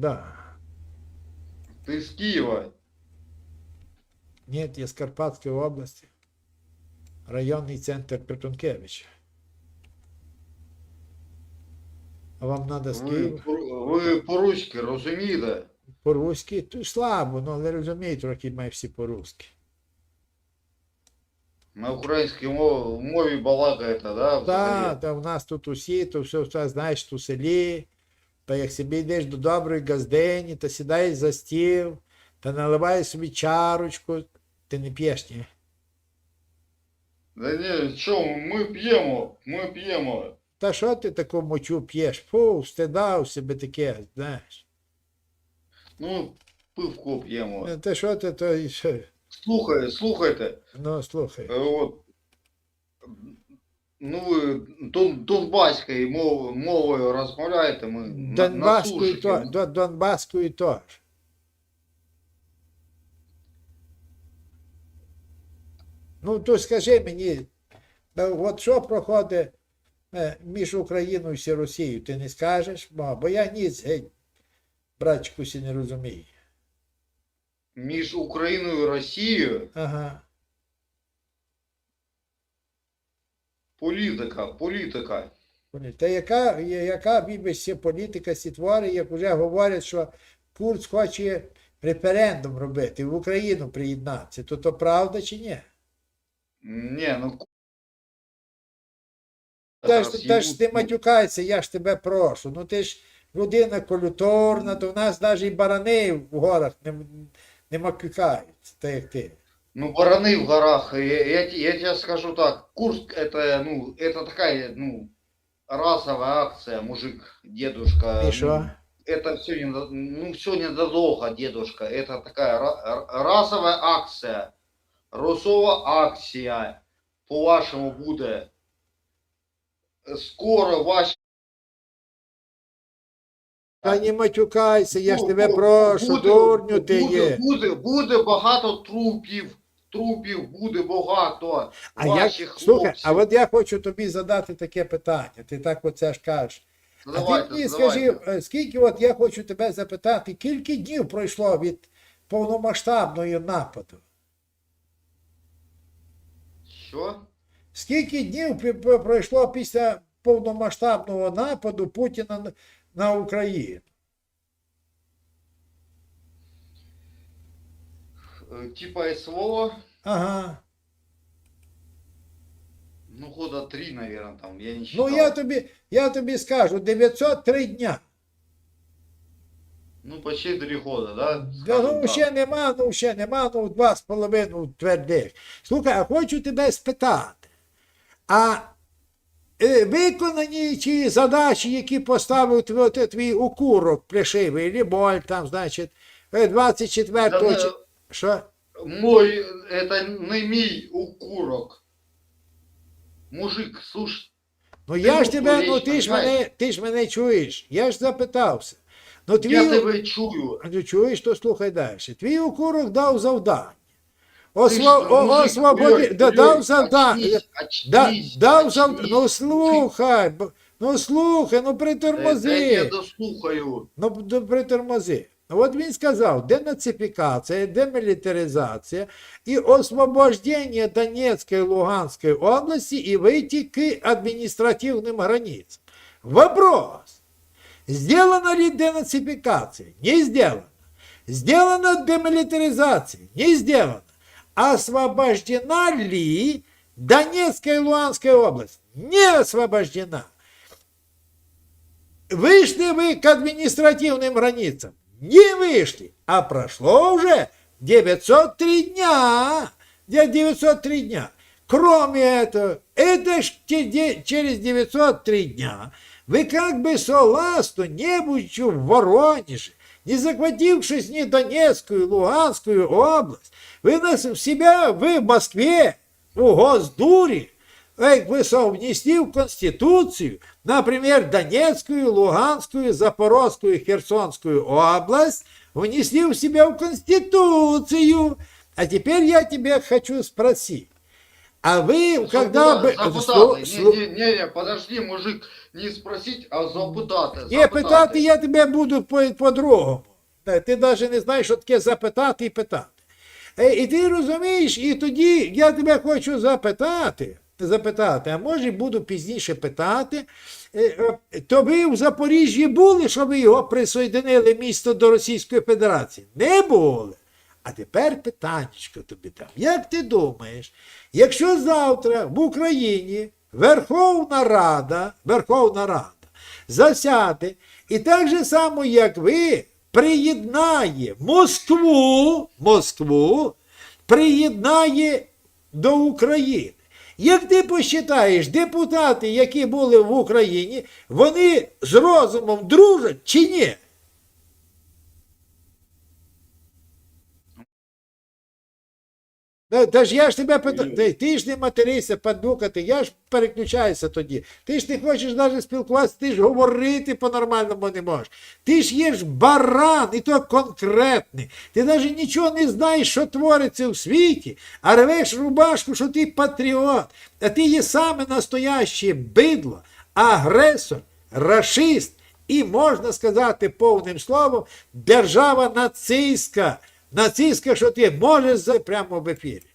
Да. Ты с Киева. Нет, я з Карпатської області. Районний центр Петункевича. А вам треба з Києва? ви по-руськи розумієте? По-руськи? Слабо, ну, але розумію, трохи ми всі по-руськи. На українській мові, мові балакаєте, да? Так, та в нас тут усі, то все, все знаєш, у селі. Та як собі йдеш до доброї газдені, та сідаєш за стіл, та наливаєш собі чарочку, ти не п'єш, ні? Да ні, що, ми п'ємо, ми п'ємо. Та що ти таку мочу п'єш? Фу, стида у себе таке, знаєш. Ну, пивко п'ємо. Та що ти то і що? Слухай, слухайте, Ну, слухай. е, от, ну ви дон, донбаською мов, мовою розмовляєте, ми Донбаською то, до, Донбаською теж. Ну, то скажи мені, е, от що проходить е, між Україною і Росією, ти не скажеш? Бо, я ніц геть, братчику, сі не розумію. Між Україною і Росією Ага. Політика, політика. Та яка, яка бібись політика сітвори, як вже говорять, що Курц хоче референдум робити, в Україну приєднатися, то то правда чи ні? Ні, ну Та ж, та ж ти ну, я ж тебе прошу. Ну ти ж людина культурна, то в нас навіть і барани в горах не, не матюкаються, так як ти. Ну, бараны в горах, я, я, те- я тебе скажу так, Курск это, ну, это такая, ну, расовая акция, мужик, дедушка. І ну, що? это все не, ну, все недолго, дедушка. Это такая ра- ра- расовая акция, росова акція, по-вашому буде. Скоро ваші Та не матюкайся, я ж Ну, тебе бу- прошу, буде- дурню ти буде, є. Буде, буде багато трупів, трупів буде багато. А ваших слухай, а от я хочу тобі задати таке питання. Ти так оце ж кажеш. А Задавайте, ти мені скажи, е, скільки от я хочу тебе запитати, скільки днів пройшло від повномасштабної нападу? Що? Скільки днів пройшло після повномасштабного нападу Путіна на- на Україну? Типа СВО, Ага. ну года три, наверное, там, я не Ну я тобі, я тобі скажу, 903 дня. Ну, почти три года, да? Да, скажем ну так. ще нема, ну ще нема, ну два з половиною твердих. Слухай, а хочу тебе спитати. А е, виконані ті задачі, які поставив твій, твій укурок плешивий, Ліболь, там, значить, е, 24 Да, чи- Що? Мой, это не мій укурок. Мужик, слушай, Ну я ж тебе, ну ти ж мене, ти ж мене чуєш. Я ж запитався. Ну твій, я тебе чую. ну, чуєш, то слухай далі. Твій укурок дав завдання. Ти о- освободи... Да, дав завдання. Да, дав завдання. Ну слухай, ну слухай, ну Е, Я притормози. дослухаю. Ну притормози. Ну, От він сказав, денацифікація, демілітаризація і освобождення Донецької і Луганської області і вийти к адміністративним границям. Вопрос. Сделана ли денацификация? Не сделана. Сделана демилитаризация? Не сделана. Освобождена ли Донецкая и Луганская область? Не освобождена. Вышли вы к административным границам? Не вышли. А прошло уже 903 дня. Где 903 дня. Кроме этого, это ж через 903 дня вы как бы согласно, не будучи в Воронеже, не захватившись ни Донецкую, Луганскую область, вы нас в себя, вы в Москве, у Госдуре, вы со- внесли в Конституцию, например, Донецкую, Луганскую, Запорожскую, Херсонскую область, внесли в себя в Конституцию. А теперь я тебя хочу спросить. А ви, Запитати, когда би... запитати. Слу- ні, ні, ні, подожди, мужик, не спросить, а запитати. Ні, питати я тебе буду по- по-другому. Та Ти навіть не знаєш, що таке запитати і питати. Е, І ти розумієш, і тоді я тебе хочу запитати, запитати, а може буду пізніше питати. е, е, То ви в Запоріжжі були, що ви його присоєдинили місто до Російської Федерації? Не були. А тепер питаннячко тобі там. Як ти думаєш, якщо завтра в Україні Верховна Рада, Верховна Рада засяде і так же само, як ви, приєднає Москву, Москву, приєднає до України. Як ти посчитаєш, депутати, які були в Україні, вони з розумом дружать чи ні? Та, та ж я ж тебе питаю, ти, ти ж не материся, падбукати, я ж переключаюся тоді. Ти ж не хочеш навіть спілкуватися, ти ж говорити по-нормальному не можеш. Ти ж є ж баран, і то конкретний. Ти навіть нічого не знаєш, що твориться у світі, а рвеш рубашку, що ти патріот. А ти є саме настояще бидло, агресор, рашист і, можна сказати повним словом, держава нацистська. Нацистська, що ти можеш прямо в ефірі.